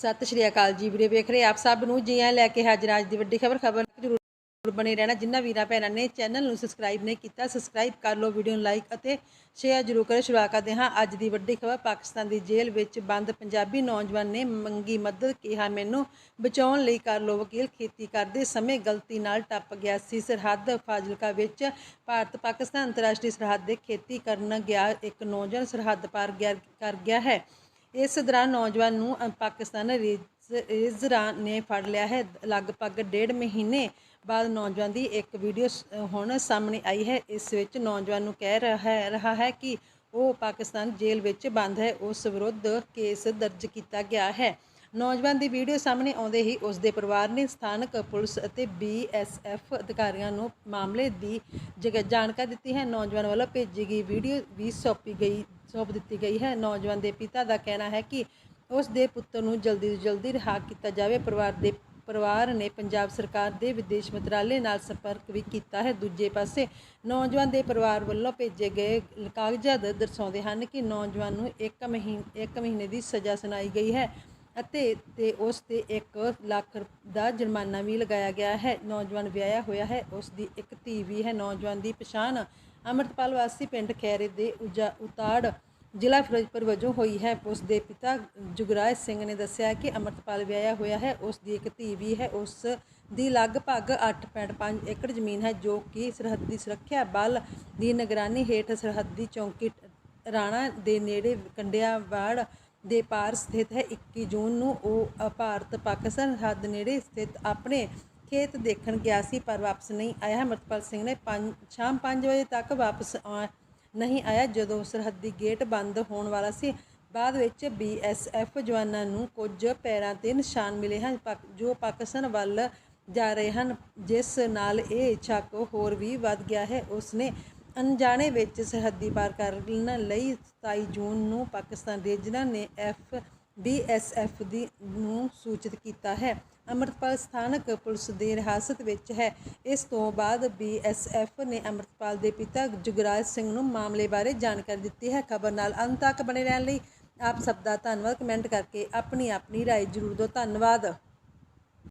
ਸਤਿ ਸ਼੍ਰੀ ਅਕਾਲ ਜੀ ਵੀਰੇ, ਵੇਖ ਰਹੇ ਆਪ ਸਭ ਨੂੰ? ਜੀ ਆਇਆਂ ਲੈ ਕੇ ਹਾਜ਼ਰ ਅੱਜ ਦੀ ਵੱਡੀ ਖਬਰ। ਖਬਰ ਜ਼ਰੂਰ ਬਣੇ ਰਹਿਣਾ। ਜਿਨ੍ਹਾਂ ਵੀਰਾਂ ਭੈਣਾਂ ਨੇ ਚੈਨਲ ਨੂੰ ਸਬਸਕ੍ਰਾਈਬ ਨਹੀਂ ਕੀਤਾ ਸਬਸਕ੍ਰਾਈਬ ਕਰ ਲਓ ਵੀਡੀਓ ਨੂੰ ਲਾਈਕ ਅਤੇ ਸ਼ੇਅਰ ਜ਼ਰੂਰ ਕਰੋ। ਸ਼ੁਰੂਆਤ ਕਰਦੇ ਹਾਂ ਅੱਜ ਦੀ ਵੱਡੀ ਖਬਰ। ਪਾਕਿਸਤਾਨ ਦੀ ਜੇਲ੍ਹ ਵਿੱਚ ਬੰਦ ਪੰਜਾਬੀ ਨੌਜਵਾਨ ਨੇ ਮੰਗੀ ਮਦਦ, ਕਿਹਾ ਮੈਨੂੰ ਬਚਾਉਣ ਲਈ ਕਰ ਲਓ ਵਕੀਲ, ਖੇਤੀ ਕਰਦੇ ਸਮੇਂ ਗਲਤੀ ਨਾਲ ਟੱਪ ਗਿਆ ਸੀ। ਸਰਹੱਦ ਫਾਜ਼ਿਲਕਾ ਵਿੱਚ ਭਾਰਤ ਪਾਕਿਸਤਾਨ ਅੰਤਰਰਾਸ਼ਟਰੀ ਸਰਹੱਦ ਦੇ ਖੇਤੀ ਕਰਨ ਗਿਆ ਇੱਕ ਨੌਜਵਾਨ ਸਰਹੱਦ ਪਾਰ ਗਿਆ, ਕਰ ਗਿਆ ਹੈ। ਇਸ ਦੌਰਾਨ ਨੌਜਵਾਨ ਨੂੰ ਪਾਕਿਸਤਾਨ ਰਿਜ਼- ਰਿਜ਼ਰਾਂ ਨੇ ਫੜ ਲਿਆ ਹੈ। ਲਗਭਗ ਡੇਢ ਮਹੀਨੇ ਬਾਅਦ ਨੌਜਵਾਨ ਦੀ ਇੱਕ ਵੀਡੀਓ ਹੁਣ ਸਾਹਮਣੇ ਆਈ ਹੈ। ਇਸ ਵਿੱਚ ਨੌਜਵਾਨ ਨੂੰ ਕਹਿ ਰਿਹਾ ਹੈ ਰਿਹਾ ਹੈ ਕਿ ਉਹ ਪਾਕਿਸਤਾਨ ਜੇਲ੍ਹ ਵਿੱਚ ਬੰਦ ਹੈ। ਉਸ ਵਿਰੁੱਧ ਕੇਸ ਦਰਜ ਕੀਤਾ ਗਿਆ ਹੈ। ਨੌਜਵਾਨ ਦੀ ਵੀਡੀਓ ਸਾਹਮਣੇ ਆਉਂਦੇ ਹੀ ਉਸ ਦੇ ਪਰਿਵਾਰ ਨੇ ਸਥਾਨਕ ਪੁਲਿਸ ਅਤੇ ਬੀਐਸਐਫ ਅਧਿਕਾਰੀਆਂ ਨੂੰ ਮਾਮਲੇ ਦੀ ਜਗ- ਜਾਣਕਾਰੀ ਦਿੱਤੀ ਹੈ। ਨੌਜਵਾਨ ਵੱਲੋਂ ਭੇਜੀ ਗਈ ਵੀਡੀਓ ਵੀ ਸੌਂਪੀ ਗਈ, ਸੌਂਪ ਦਿੱਤੀ ਗਈ ਹੈ। ਨੌਜਵਾਨ ਦੇ ਪਿਤਾ ਦਾ ਕਹਿਣਾ ਹੈ ਕਿ ਉਸ ਦੇ ਪੁੱਤਰ ਨੂੰ ਜਲਦੀ ਤੋਂ ਜਲਦੀ ਰਿਹਾ ਕੀਤਾ ਜਾਵੇ। ਪਰਿਵਾਰ ਦੇ ਪਰਿਵਾਰ ਨੇ ਪੰਜਾਬ ਸਰਕਾਰ ਦੇ ਵਿਦੇਸ਼ ਮੰਤਰਾਲੇ ਨਾਲ ਸੰਪਰਕ ਵੀ ਕੀਤਾ ਹੈ। ਦੂਜੇ ਪਾਸੇ ਨੌਜਵਾਨ ਦੇ ਪਰਿਵਾਰ ਵੱਲੋਂ ਭੇਜੇ ਗਏ ਕਾਗਜ਼ਾਤ ਦਰਸਾਉਂਦੇ ਹਨ ਕਿ ਨੌਜਵਾਨ ਨੂੰ 1 ਮਹੀਨੇ 1 ਮਹੀਨੇ ਦੀ ਸਜ਼ਾ ਸੁਣਾਈ ਗਈ ਹੈ। ਅਤੇ ਤੇ ਉਸ ਤੇ 1 ਲੱਖ ਦਾ ਜੁਰਮਾਨਾ ਵੀ ਲਗਾਇਆ ਗਿਆ ਹੈ। ਨੌਜਵਾਨ ਵਿਆਹਿਆ ਹੋਇਆ ਹੈ। ਉਸ ਦੀ ਇੱਕ ਧੀ ਵੀ ਹੈ। ਨੌਜਵਾਨ ਦੀ ਪਛਾਣ ਅਮਰਤਪਾਲ ਵਾਸੀ ਪਿੰਡ ਖੈਰੇ ਦੇ ਉਜਾ, ਉਤਾੜ ਜ਼ਿਲ੍ਹਾ ਫਿਰੋਜ਼ਪੁਰ ਵਜੋਂ ਹੋਈ ਹੈ। ਉਸ ਦੇ ਪਿਤਾ ਜੁਗਰਾਜ ਸਿੰਘ ਨੇ ਦੱਸਿਆ ਕਿ ਅਮਰਤਪਾਲ ਵਿਆਹਿਆ ਹੋਇਆ ਹੈ। ਉਸ ਦੀ ਇੱਕ ਧੀ ਵੀ ਹੈ। ਉਸ ਦੀ ਲਗਭਗ 8.5 ਏਕੜ ਜ਼ਮੀਨ ਹੈ, ਜੋ ਕਿ ਸਰਹੱਦੀ ਸੁਰੱਖਿਆ ਬਲ ਦੀ ਨਿਗਰਾਨੀ ਹੇਠ ਸਰਹੱਦੀ ਚੌਂਕੀ ਰਾਣਾ ਦੇ ਨੇੜੇ ਕੰਡਿਆਵਾੜ ਦੇ ਪਾਰ ਸਥਿਤ ਹੈ। 21 ਜੂਨ ਨੂੰ ਉਹ ਭਾਰਤ ਪਾਕਿਸਤਾਨ ਹੱਦ ਨੇੜੇ ਸਥਿਤ ਆਪਣੇ ਖੇਤ ਦੇਖਣ ਗਿਆ ਸੀ, ਪਰ ਵਾਪਸ ਨਹੀਂ ਆਇਆ। ਅਮਰਤਪਾਲ ਸਿੰਘ ਨੇ ਪੰਜ, ਸ਼ਾਮ 5 ਵਜੇ ਤੱਕ ਵਾਪਸ ਆ ਨਹੀਂ ਆਇਆ, ਜਦੋਂ ਸਰਹੱਦੀ ਗੇਟ ਬੰਦ ਹੋਣ ਵਾਲਾ ਸੀ। ਬਾਅਦ ਵਿੱਚ ਬੀਐਸਐਫ ਜਵਾਨਾਂ ਨੂੰ ਕੁਝ ਪੈਰਾਂ ਤੇ ਨਿਸ਼ਾਨ ਮਿਲੇ ਹਨ। ਪਾਕ- ਜੋ ਪਾਕਿਸਤਾਨ ਵੱਲ ਜਾ ਰਹੇ ਹਨ, ਜਿਸ ਨਾਲ ਇਹ ਸ਼ੱਕ ਹੋਰ ਵੀ ਵੱਧ ਗਿਆ ਹੈ। ਉਸਨੇ ਅਣਜਾਣੇ ਵਿੱਚ ਸਰਹੱਦੀ ਪਾਰ ਕਰਨ ਲਈ 27 ਜੂਨ ਨੂੰ ਪਾਕਿਸਤਾਨ ਦੇ ਜਿਨ੍ਹਾਂ ਨੇ ਐਫ ਬੀਐਸਐਫ ਦੀ ਨੂੰ ਸੂਚਿਤ ਕੀਤਾ ਹੈ ਅੰਮ੍ਰਿਤਪਾਲ ਸਥਾਨਕ ਪੁਲਿਸ ਦੀ ਹਿਰਾਸਤ ਵਿੱਚ ਹੈ ਇਸ ਤੋਂ ਬਾਅਦ ਬੀਐਸਐਫ ਨੇ ਅੰਮ੍ਰਿਤਪਾਲ ਦੇ ਪਿਤਾ ਜੁਗਰਾਜ ਸਿੰਘ ਨੂੰ ਮਾਮਲੇ ਬਾਰੇ ਜਾਣਕਾਰੀ ਦਿੱਤੀ ਹੈ ਖਬਰ ਨਾਲ ਅੰਤ ਤੱਕ ਬਣੇ ਰਹਿਣ ਲਈ ਆਪ ਸਭ ਦਾ ਧੰਨਵਾਦ ਕਮੈਂਟ ਕਰਕੇ ਆਪਣੀ ਆਪਣੀ رائے ਜ਼ਰੂਰ ਦਿਓ ਧੰਨਵਾਦ